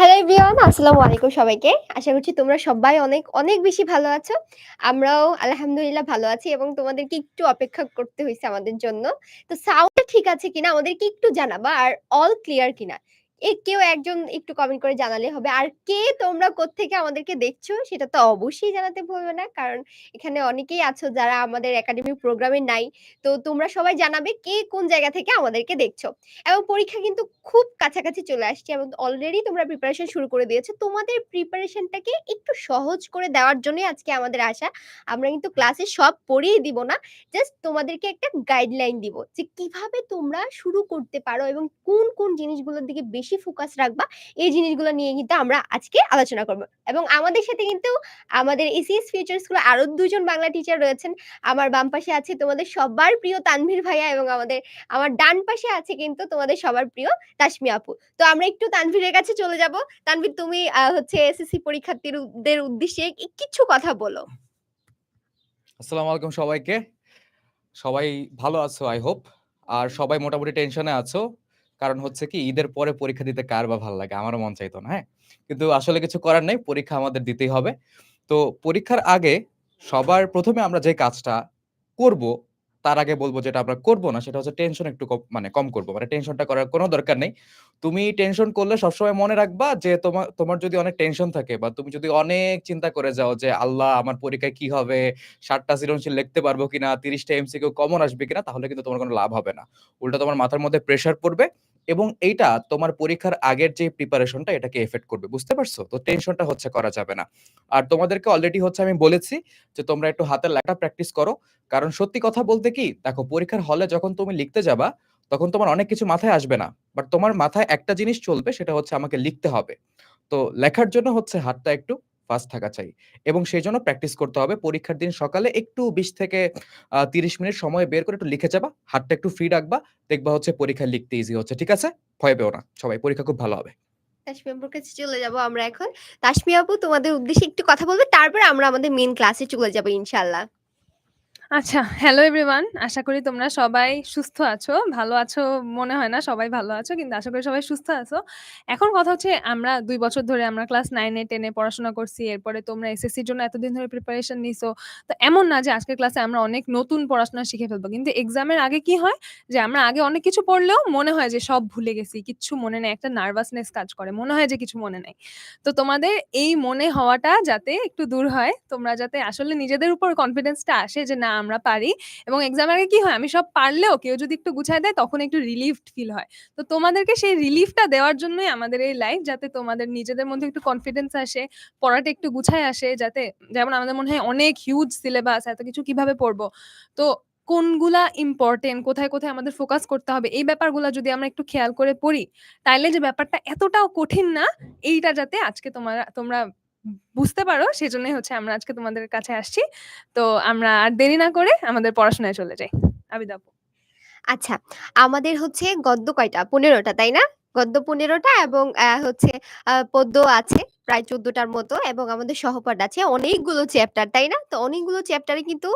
Hello everyone আসসালামু আলাইকুম সবাইকে। আশা করছি তোমরা সবাই অনেক, অনেক বেশি ভালো আছো। আমরাও আলহামদুলিল্লাহ ভালো আছি এবং তোমাদেরকে একটু অপেক্ষা করতে হয়েছে আমাদের জন্য। তো সাউন্ড ঠিক আছে কিনা আমাদেরকে একটু জানাবা আর অল ক্লিয়ার কিনা। এ কেউ একজন একটু কমেন্ট করে জানালে হবে। আর কে তোমরা কোত্থেকে আমাদেরকে দেখছ সেটা তো অবশ্যই জানাতে ভুলবে না। কারণ এখানে অনেকেই আছো যারা আমাদের একাডেমিক প্রোগ্রামে নাই। তো তোমরা সবাই জানাবে কে কোন জায়গা থেকে আমাদেরকে দেখছ। এবং পরীক্ষা কিন্তু খুব কাছাকাছি চলে আসছে এবং অলরেডি তোমরা প্রিপারেশন শুরু করে দিয়েছ। তোমাদের প্রিপারেশনটাকে একটু সহজ করে দেওয়ার জন্যই আজকে আমাদের আসা। আমরা কিন্তু ক্লাসে সব পড়িয়ে দিব না। জাস্ট তোমাদেরকে একটা গাইডলাইন দিব যে কীভাবে তোমরা শুরু করতে পারো এবং কোন, কোন জিনিসগুলোর দিকে বেশি ফোকাস রাখবা, এই জিনিসগুলো নিয়ে কিন্তু আমরা আজকে আলোচনা করব। এবং আমাদের সাথে কিন্তু আমাদের এসিএস ফিউচার স্কুলে আরও ২ জন বাংলা টিচার রয়েছেন। আমার বাম পাশে আছে তোমাদের সবার প্রিয় তানভীর ভাইয়া এবং আমাদের, আমার ডান পাশে আছে কিন্তু তোমাদের সবার প্রিয় তাসমি আপু। তো আমরা একটু তানভীরের কাছে চলে যাব। তানভীর, তুমি হচ্ছে এসএসসি পরীক্ষার্থীদের উদ্দেশ্যে কিছু কথা বলো। আসসালামু আলাইকুম সবাইকে। সবাই ভালো আছো আই হোপ। আর সবাই মোটামুটি টেনশনে আছো। কারণ হচ্ছে কি ঈদের পরে পরীক্ষা দিতে কার বা ভালো লাগে? আমারও মন চাইতো না, হ্যাঁ? কিন্তু আসলে কিছু করার নেই। পরীক্ষা আমাদের দিতেই হবে। তো পরীক্ষার আগে সবার প্রথমে আমরা যে কাজটা করব, তার আগে বলব যেটা আমরা করব না সেটা হচ্ছে টেনশন একটু মানে কম করব। মানে টেনশনটা করার কোনো দরকার নেই। তুমি টেনশন করলে সবসময় মনে রাখবা যে তোমার তোমার যদি অনেক টেনশন থাকে বা তুমি যদি অনেক চিন্তা করে যাও যে, "আল্লাহ আমার পরীক্ষায় কি হবে? ৭ টা সৃজনশীল লিখতে পারব কিনা? ৩০ টা এমসিকিউ কমন আসবে কিনা?" তাহলে কিন্তু তোমার কোনো লাভ হবে না। উল্টা তোমার মাথার মধ্যে প্রেশার পড়বে এবং এইটা তোমার পরীক্ষার আগের যে প্রিপারেশনটা এটাকে এফেক্ট করবে। বুঝতে পারছ? তো টেনশনটা হচ্ছে করা যাবে না। আর তোমাদেরকে অলরেডি হচ্ছে আমি বলেছি যে তোমরা একটু হাতের লেখা প্র্যাকটিস করো। কারণ সত্যি কথা বলতে কি, দেখো পরীক্ষার হলে যখন তুমি লিখতে যাবা, তখন তোমার অনেক কিছু মাথায় আসবে না। বাট তোমার মাথায় একটা জিনিস চলবে সেটা হচ্ছে আমাকে লিখতে হবে। তো লেখার জন্য হচ্ছে হাতটা একটু ফাস্ট থাকা চাই। এবং সেই জন্য প্র্যাকটিস করতে হবে। পরীক্ষার দিন সকালে একটু ২০ থেকে তিরিশ মিনিট সময় বের করে একটু লিখে যাবা। হাতটা একটু ফ্রি রাখবা। দেখবা হচ্ছে পরীক্ষা লিখতে ইজি হচ্ছে। ঠিক আছে? ভয় পেও না। সবাই পরীক্ষা খুব ভালো হবে। তাসমি কাছে চলে যাব আমরা এখন। তাসমি তোমাদের উদ্দেশ্যে একটু কথা বলবে। তারপরে আমরা আমাদের মেন ক্লাসে চলে যাব, ইনশাআল্লাহ। আচ্ছা, হ্যালো এভরিওয়ান। আশা করি তোমরা সবাই সুস্থ আছো। ভালো আছো মনে হয় না সবাই ভালো আছো। কিন্তু আশা করি সবাই সুস্থ আছো। এখন কথা হচ্ছে আমরা ২ বছর ধরে আমরা ক্লাস 9 এ 10 এ পড়াশোনা করছি। এরপরে তোমরা এসএসসির জন্য এতদিন ধরে প্রিপারেশন নিছো। তো এমন না যে আজকের ক্লাসে আমরা অনেক নতুন পড়াশোনা শিখে ফেলব। কিন্তু এক্সামের আগে কি হয়? যে আমরা আগে অনেক কিছু পড়লেও মনে হয় যে সব ভুলে গেছি। কিচ্ছু মনে নেই। একটা নার্ভাসনেস কাজ করে। মনে হয় যে কিছু মনে নাই। তো তোমাদের এই মনে হওয়াটা যাতে একটু দূর হয়, তোমরা যাতে আসলে নিজেদের উপর কনফিডেন্সটা আসে যে না আমরা পারি এবং এক্সামের আগে কি হয়? আমি সব পারলেও কেউ যদি একটু গুছায় দেয় তখন একটু রিলিভড ফিল হয়। তো তোমাদেরকে সেই রিলিফটা দেওয়ার জন্যই আমাদের এই লাইফ যাতে তোমাদের নিজেদের মধ্যে একটু কনফিডেন্স আসে, পড়াটা একটু গুছায় আসে যাতে যেমন আমাদের মনে হয় অনেক হিউজ সিলেবাস এত কিছু কীভাবে পড়ব? তো কোনগুলা ইম্পর্টেন্ট কোথায়, কোথায় আমাদের ফোকাস করতে হবে এই ব্যাপারগুলো যদি আমরা একটু খেয়াল করে পড়ি, তাইলে যে ব্যাপারটা এতটাও কঠিন না এইটা যাতে আজকে তোমারা তোমরা বুঝতে পারো, সেজন্যই হচ্ছে আমরা আজকে তোমাদের কাছে আসছি। তো আমরা আর দেরি না করে আমাদের পড়াশোনায় চলে যাই। আবিদা আপু। আচ্ছা, আমাদের হচ্ছে গদ্য কয়টা? ১৫ টা, তাই না? গদ্য ১৫ টা এবং হচ্ছে পদ্য আছে প্রায় ১৪ টার মতো এবং আমাদের সহপাঠ আছে অনেকগুলো চ্যাপ্টার, তাই না? তো অনেকগুলো চ্যাপ্টারে কিন্তু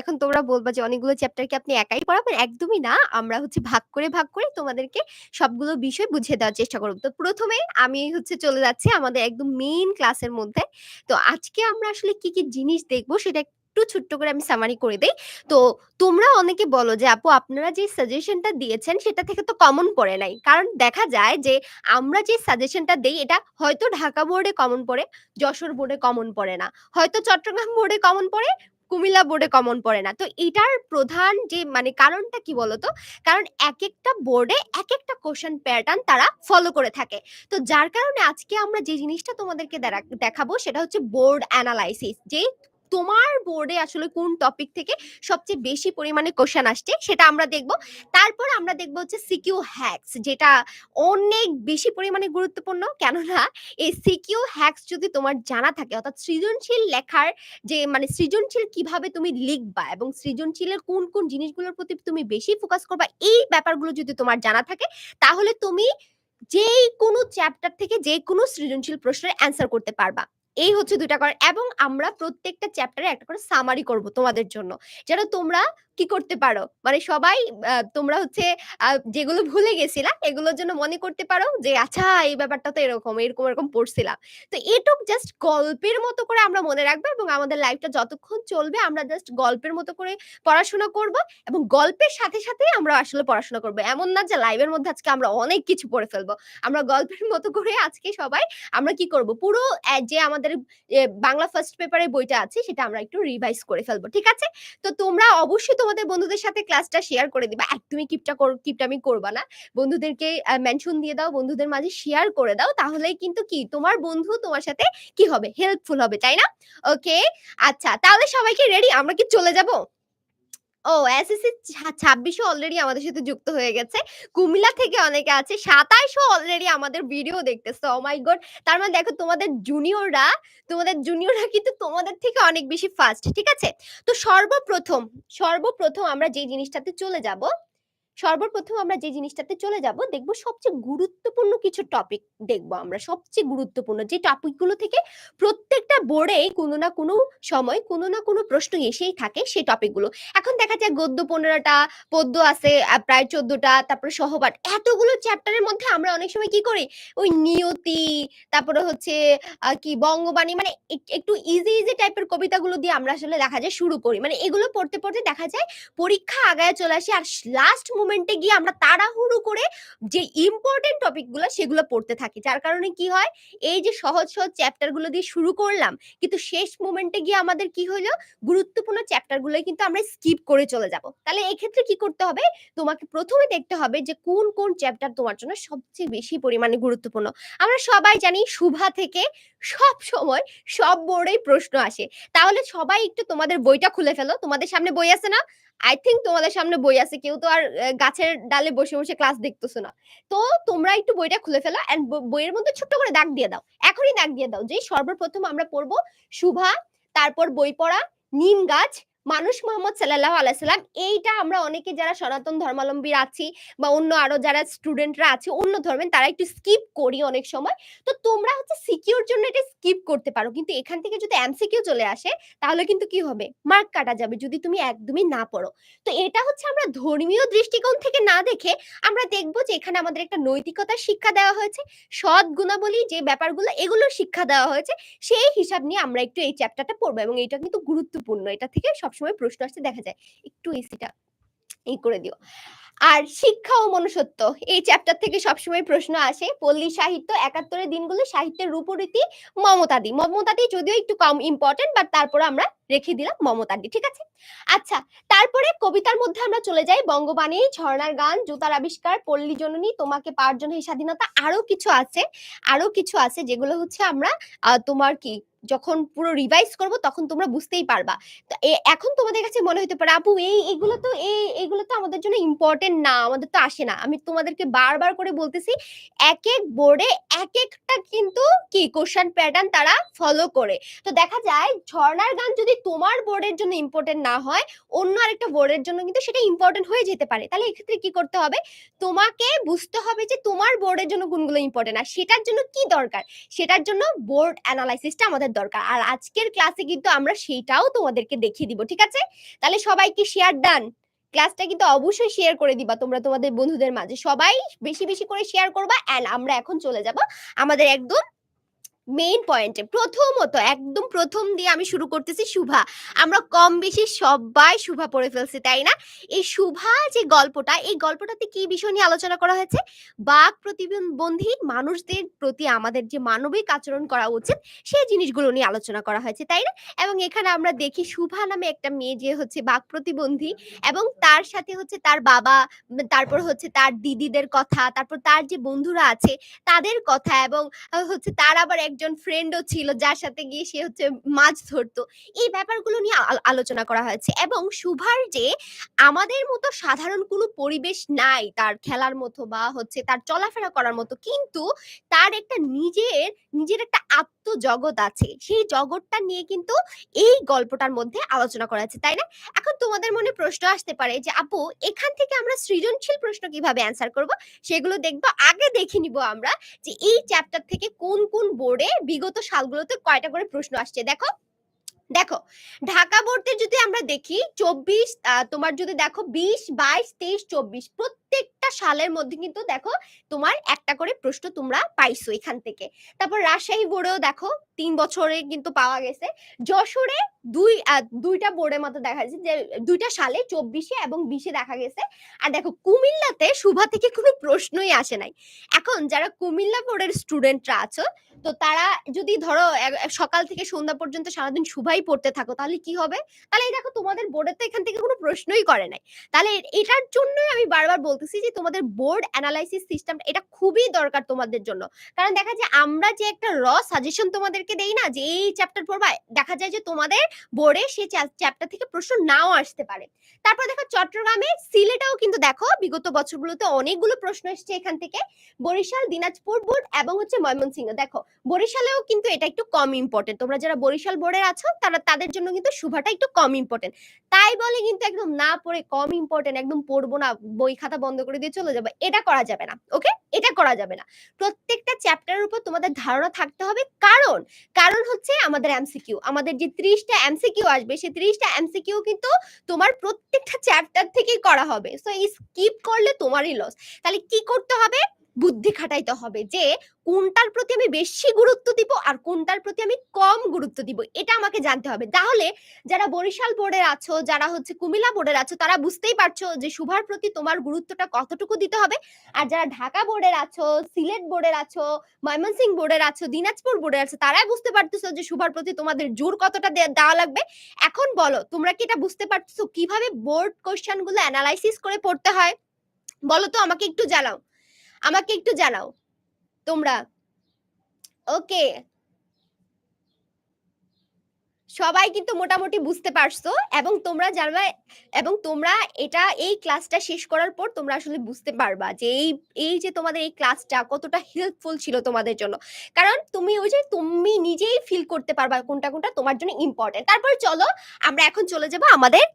এখন তোমরা বলবা যে অনেকগুলো চ্যাপ্টার কি আপনি একাই পড়াবেন? একদমই না। আমরা হচ্ছে ভাগ করে, ভাগ করে তোমাদেরকে সবগুলো বিষয় বুঝিয়ে দেওয়ার চেষ্টা করব। তো ১ম এ আমি হচ্ছে চলে যাচ্ছি আমাদের একদম মেইন ক্লাসের মধ্যে। তো আজকে আমরা আসলে কি, কি জিনিস দেখব সেটা একটু ছোট্ট করে আমি সামারি করে দেই। তো তোমরা অনেকে বলো যে আপু আপনারা যে সাজেশনটা দিয়েছেন সেটা থেকে তো কমন পড়ে নাই। কারণ দেখা যায় যে আমরা যে সাজেশনটা দেই এটা হয়তো ঢাকা বোর্ডে কমন পড়ে, যশোর বোর্ডে কমন পড়ে না। হয়তো চট্টগ্রাম বোর্ডে কমন পড়ে, কুমিল্লা বোর্ডে কমন পড়ে না। তো এটার প্রধান যে মানে কারণটা কি বলতো? কারণ এক একটা বোর্ডে এক একটা কোশ্চেন প্যাটার্ন তারা ফলো করে থাকে। তো যার কারণে আজকে আমরা যে জিনিসটা তোমাদেরকে দেরা দেখাবো সেটা হচ্ছে বোর্ড অ্যানালাইসিস যে তোমার বোর্ডে আসলে কোন টপিক থেকে সবচেয়ে বেশি পরিমাণে কোয়েশ্চেন আসছে সেটা আমরা দেখব। তারপর আমরা দেখব হচ্ছে সিকিউ হ্যাকস যেটা অনেক বেশি পরিমাণে গুরুত্বপূর্ণ। কেননা এই সিকিউ হ্যাকস যদি তোমার জানা থাকে অর্থাৎ সৃজনশীল লেখার যে মানে সৃজনশীল কীভাবে তুমি লিখবা এবং সৃজনশীলের কোন, কোন জিনিসগুলোর প্রতি তুমি বেশি ফোকাস করবা এই ব্যাপারগুলো যদি তোমার জানা থাকে তাহলে তুমি যে কোনো চ্যাপ্টার থেকে যে কোনো সৃজনশীল প্রশ্নের অ্যান্সার করতে পারবা। এই হচ্ছে দুইটা করার এবং আমরা প্রত্যেকটা চ্যাপ্টারে একটা করে সামারি করব তোমাদের জন্য। যেন তোমরা কি করতে পারো? মানে সবাই তোমরা হচ্ছে যেগুলো ভুলে গেছিলা এগুলোর জন্য মনে করতে পারো যে আচ্ছা এই ব্যাপারটা তো এরকম, এরকম, এরকম পড়ছিলাম। তো এটুক জাস্ট গল্পের মতো করে আমরা মনে রাখব এবং আমাদের লাইফটা যতক্ষণ চলবে আমরা জাস্ট গল্পের মতো করে পড়াশোনা করব এবং গল্পের সাথে, সাথেই আমরা আসলে পড়াশোনা করব। এমন না যে লাইভের মধ্যে আজকে আমরা অনেক কিছু পড়ে ফেলব। আমরা গল্পের মতো করে আজকে সবাই আমরা কি করব? পুরো যে আমাদের বাংলা ফার্স্ট পেপারের বইটা আছে সেটা আমরা একটু রিভাইজ করে ফেলব। ঠিক আছে? তো তোমরা অবশ্যই তোমাদের বন্ধুদের সাথে ক্লাসটা শেয়ার করে দিবা। একদমই কিপটা কর কিপটামি করবা না। বন্ধুদেরকে মেনশন দিয়ে দাও, বন্ধুদের মাঝে শেয়ার করে দাও। তাহলেই কিন্তু কি তোমার বন্ধু তোমার সাথে কি হবে? হেল্পফুল হবে, তাই না? ওকে, আচ্ছা তাহলে সবাইকে রেডি? আমরা কি চলে যাব? ও এসএসসি ছা ২৬ অলরেডি আমাদের সাথে যুক্ত হয়ে গেছে। কুমিল্লা থেকে অনেকে আছে। সাতাশও অলরেডি আমাদের ভিডিও দেখতেছে। Oh my god! তার মানে দেখো তোমাদের জুনিয়ররা, তোমাদের জুনিয়ররা কিন্তু তোমাদের থেকে অনেক বেশি ফাস্ট। ঠিক আছে? তো সর্বপ্রথম, সর্বপ্রথম আমরা যে জিনিসটাতে চলে যাব সর্বপ্রথম আমরা যে জিনিসটাতে চলে যাব দেখব সবচেয়ে গুরুত্বপূর্ণ কিছু টপিক দেখব আমরা। সবচেয়ে গুরুত্বপূর্ণ যে টপিকগুলো থেকে প্রত্যেকটা বোর্ডে কোনো না কোনো সময় কোনো না কোনো প্রশ্ন এসেই থাকে সেই টপিকগুলো। এখন দেখা যায় গদ্য পনেরোটা পদ্য আছে প্রায় চোদ্দটা তারপরে সহপাঠ। এতগুলো চ্যাপ্টারের মধ্যে আমরা অনেক সময় কি করি? ওই নিয়তি, তারপরে হচ্ছে কি বঙ্গবাণী মানে একটু ইজি, ইজি টাইপের কবিতাগুলো দিয়ে আমরা আসলে দেখা যায় শুরু করি। মানে এগুলো পড়তে, পড়তে দেখা যায় পরীক্ষা আগায় চলে আসে আর লাস্ট মোমেন্টে গিয়ে আমরা তাড়াহুড়ো করে যে ইম্পোর্টেন্ট টপিকগুলা সেগুলো পড়তে থাকি। যার কারণে কি হয়? এই যে সহজ, সহজ চ্যাপ্টারগুলো দিয়ে শুরু করলাম, কিন্তু শেষ মোমেন্টে গিয়ে আমাদের কি হইল? গুরুত্বপূর্ণ চ্যাপ্টারগুলোই কিন্তু আমরা স্কিপ করে চলে যাব। তাহলে এক্ষেত্রে কি করতে হবে? তোমাকে ১ম এ দেখতে হবে যে কোন, কোন চ্যাপ্টার তোমার জন্য সবচেয়ে বেশি পরিমাণে গুরুত্বপূর্ণ। আমরা সবাই জানি শুভা থেকে সবসময় সব বোর্ডেই প্রশ্ন আসে। তাহলে সবাই একটু তোমাদের বইটা খুলে ফেলো। তোমাদের সামনে বই আছে না? আই থিঙ্ক তোমাদের সামনে বই আছে। কেউ তো আর গাছের ডালে বসে, বসে ক্লাস দেখতেছো না। তো তোমরা একটু বইটা খুলে ফেলো অ্যান্ড বইয়ের মধ্যে ছোট্ট করে দাগ দিয়ে দাও। এখনই দাগ দিয়ে দাও যে সর্বপ্রথম আমরা পড়ব শুভা, তারপর বই পড়া, নিম গাছ, মানুষ মোহাম্মদ সাল্লাল্লাহু আলাইহি সাল্লাম। এইটা আমরা অনেকে যারা সনাতন ধর্মাবলম্বী আছি বা অন্য আরও যারা স্টুডেন্টরা আছে, অন্য ধর্মের, তারা একটু স্কিপ করি অনেক সময়। তো তোমরা হচ্ছে সিকিউর জন্য এটা স্কিপ করতে পারো। কিন্তু এখান থেকে যদি এমসিকিউ চলে আসে, তাহলে কিন্তু কি হবে? মার্ক কাটা যাবে যদি তুমি একদমই না পড়ো। তো এটা হচ্ছে আমরা ধর্মীয় দৃষ্টিকোণ থেকে না দেখে আমরা দেখব যে এখানে আমাদের একটা নৈতিকতার শিক্ষা দেওয়া হয়েছে। সৎ গুণাবলী যে ব্যাপারগুলো, এগুলোর শিক্ষা দেওয়া হয়েছে। সেই হিসাব নিয়ে আমরা একটু এই চ্যাপ্টারটা পড়ব এবং এটা কিন্তু গুরুত্বপূর্ণ। এটা থেকে সবসময় প্রশ্ন আসতে দেখা যায়। একটু এসিটা এই করে দিও। আর শিক্ষা ও মনুষ্যত্ব এই চ্যাপ্টার থেকে সবসময় প্রশ্ন আসে। পল্লী সাহিত্য একাত্তরের দিনগুলো সাহিত্যের রূপরীতি মমতাদি। মমতাদি যদিও একটু কম ইম্পর্টেন্ট বাট তারপরে আমরা রেখে দিলাম মমতাদি। ঠিক আছে? আচ্ছা তারপরে কবিতার মধ্যে আমরা চলে যাই বঙ্গবাণী, ঝরনার গান, জুতার আবিষ্কার, পল্লী জননী, তোমাকে পাওয়ার জন্য এই স্বাধীনতা আরও কিছু আছে। আরও কিছু আছে যেগুলো হচ্ছে আমরা তোমার কি যখন পুরো রিভাইজ করব তখন তোমরা বুঝতেই পারবা। এখন তোমাদের কাছে মনে হইতে পারে আপু এই এগুলো তো এ এগুলো তো আমাদের জন্য ইম্পোর্টেন্ট না, আমাদের তো আসে না। আমি তোমাদেরকে বারবার করে বলতেছি এক এক বোর্ডে এক একটা কিন্তু কি কোয়েশ্চেন প্যাটার্ন তারা ফলো করে। তো দেখা যায় ঝরনার গান যদি তোমার বোর্ডের জন্য ইম্পর্টেন্ট না হয়, অন্য আরেকটা বোর্ডের জন্য কিন্তু সেটা ইম্পোর্টেন্ট হয়ে যেতে পারে। তাহলে এক্ষেত্রে কি করতে হবে? তোমাকে বুঝতে হবে যে তোমার বোর্ডের জন্য কোনগুলো ইম্পোর্টেন্ট আর সেটার জন্য কি দরকার? সেটার জন্য বোর্ড এনালাইসিসটা আমাদের দরকার। আর আজকের ক্লাসে কিন্তু আমরা সেইটাও তোমাদেরকে দেখিয়ে দিব। ঠিক আছে? তাহলে সবাইকে শেয়ার ডান? ক্লাসটা কিন্তু অবশ্যই শেয়ার করে দিবা তোমরা তোমাদের বন্ধুদের মাঝে। সবাই বেশি, বেশি করে শেয়ার করবা অ্যান্ড আমরা এখন চলে যাব আমাদের একদম মেইন পয়েন্টে। প্রথমত একদম প্রথম দিয়ে আমি শুরু করতেছি শুভা। আমরা কম বেশি সব্বাই শুভা পড়ে ফেলছি, তাই না? এই শুভা যে গল্পটা, এই গল্পটাতে কি বিষয় নিয়ে আলোচনা করা হয়েছে? বাঘ প্রতিবন্ধী মানুষদের প্রতি আমাদের যে মানবিক আচরণ করা উচিত, সেই জিনিসগুলো নিয়ে আলোচনা করা হয়েছে, তাই না? এবং এখানে আমরা দেখি শুভা নামে একটা মেয়ে যে হচ্ছে বাঘ প্রতিবন্ধী এবং তার সাথে হচ্ছে তার বাবা, তারপর হচ্ছে তার দিদিদের কথা, তারপর তার যে বন্ধুরা আছে তাদের কথা এবং হচ্ছে তার আবার একজন ফ্রেন্ডও ছিল যার সাথে গিয়ে সে হচ্ছে মাছ ধরতো। এই ব্যাপারগুলো নিয়ে আল আলোচনা করা হয়েছে এবং সুভার যে আমাদের মতো সাধারণ কোনো পরিবেশ নাই তার খেলার মতো বা হচ্ছে তার চলাফেরা করার মতো। কিন্তু তার একটা নিজের, নিজের একটা আত্মজগৎ আছে। সেই জগৎটা নিয়ে কিন্তু এই গল্পটার মধ্যে আলোচনা করা হয়েছে, তাই না? এখন তোমাদের মনে প্রশ্ন আসতে পারে যে আপু এখান থেকে আমরা সৃজনশীল প্রশ্ন কীভাবে অ্যান্সার করব? সেগুলো দেখব আগে দেখে নিব আমরা যে এই চ্যাপ্টার থেকে কোন, কোন বোর্ডে বিগত সালগুলোতে কয়টা করে প্রশ্ন আসছে। দেখো দেখো, ঢাকা বোর্ডে যদি আমরা দেখি, চব্বিশ তোমার যদি দেখো, বিশ, বাইশ, তেইশ, চব্বিশ প্রত্যেকটা সালের মধ্যে কিন্তু দেখো তোমার একটা করে প্রশ্ন তোমরা পাইছো এখান থেকে। তারপর রাজশাহী বোর্ডেও দেখো তিন বছরে কিন্তু পাওয়া গেছে। যশোরে দুই দুইটা বোর্ডের মতো দেখা যাচ্ছে যে দুইটা সালে চব্বিশে এবং বিশে দেখা গেছে। আর দেখো কুমিল্লাতে শুভা থেকে কোনো প্রশ্নই আসে নাই। এখন যারা কুমিল্লা বোর্ডের স্টুডেন্টরা আছো, তো তারা যদি ধরো সকাল থেকে সন্ধ্যা পর্যন্ত সারাদিন শুভাই পড়তে থাকো, তাহলে কি হবে? তাহলে এই দেখো তোমাদের বোর্ডে তো এখান থেকে কোনো প্রশ্নই করে নাই। তাহলে এটার জন্যই আমি বারবার বলতেছি যে তোমাদের বোর্ড অ্যানালাইসিস সিস্টেম এটা খুবই দরকার তোমাদের জন্য। কারণ দেখা যায় আমরা যে একটা র সাজেশন তোমাদেরকে দেই না, যে এই চ্যাপ্টার পড়বা, দেখা যায় যে তোমাদের বোর্ডে সেই চ্যাপ্টার থেকে প্রশ্ন নাও আসতে পারে। তারপর দেখো চট্টগ্রামে সিলেটেও কিন্তু দেখো, বিগত বছরগুলোতে অনেকগুলো প্রশ্ন এসেছে এখান থেকে। বরিশাল, দিনাজপুর বোর্ড এবং হচ্ছে ময়মনসিংহ। দেখো, বরিশালেও কিন্তু এটা একটু কম ইম্পর্টেন্ট তোমরা যারা বরিশাল বোর্ডের আছো, তারা তাদের জন্য কিন্তু শুভাটা একটু কম ইম্পর্টেন্ট তাই বলে কিন্তু একদম না পড়ে কম ইম্পর্টেন্ট একদম পড়ব না, বই খাতা বন্ধ করে দিয়ে চলে যাবে। এটা করা যাবে না ওকে এটা করা যাবে না। প্রত্যেকটা চ্যাপ্টারের উপর তোমাদের ধারণা থাকতে হবে। কারণ কারণ হচ্ছে আমাদের এমসিকিউ আমাদের যে ত্রিশটা এমসিকিউ আসবে, সেই ত্রিশটা এমসিকিউ কিন্তু তোমার প্রত্যেকটা চ্যাপ্টার থেকেই করা হবে। সো স্কিপ করলে তোমারই লস তাহলে কি করতে হবে? বুদ্ধি খাটাইতে হবে যে কোনটার প্রতি আমি বেশি গুরুত্ব দিব আর কোনটার প্রতি আমি কম গুরুত্ব দিব, এটা আমাকে জানতে হবে। তাহলে যারা বরিশাল বোর্ডের আছো, যারা হচ্ছে কুমিল্লা বোর্ডের আছো, তারা বুঝতেই পারছ যে শুভার প্রতি তোমার গুরুত্বটা কতটুকু দিতে হবে। আর যারা ঢাকা বোর্ডের আছো, সিলেট বোর্ডের আছো, ময়মনসিংহ বোর্ডের আছো, দিনাজপুর বোর্ডের আছো, তারাই বুঝতে পারতেছো যে শুভার প্রতি তোমাদের জোর কতটা দেওয়া লাগবে। এখন বলো, তোমরা কি এটা বুঝতে পারতেছো কীভাবে বোর্ড কোশ্চেনগুলো অ্যানালাইসিস করে পড়তে হয়? বলো তো আমাকে একটু জানাও। আমাকে একটু জানাও। তোমরা। ওকে। সবাই কিন্তু মোটামুটি বুঝতে পারছ এবং তোমরা জানবা এবং তোমরা এটা এই ক্লাসটা শেষ করার পর তোমরা আসলে বুঝতে পারবা যে এই এই যে তোমাদের এই ক্লাসটা কতটা হেল্পফুল ছিল তোমাদের জন্য। কারণ তুমি ওই যে তুমি নিজেই ফিল করতে পারবা কোনটা কোনটা তোমার জন্য ইম্পর্টেন্ট তারপর চলো আমরা এখন চলে যাব আমাদের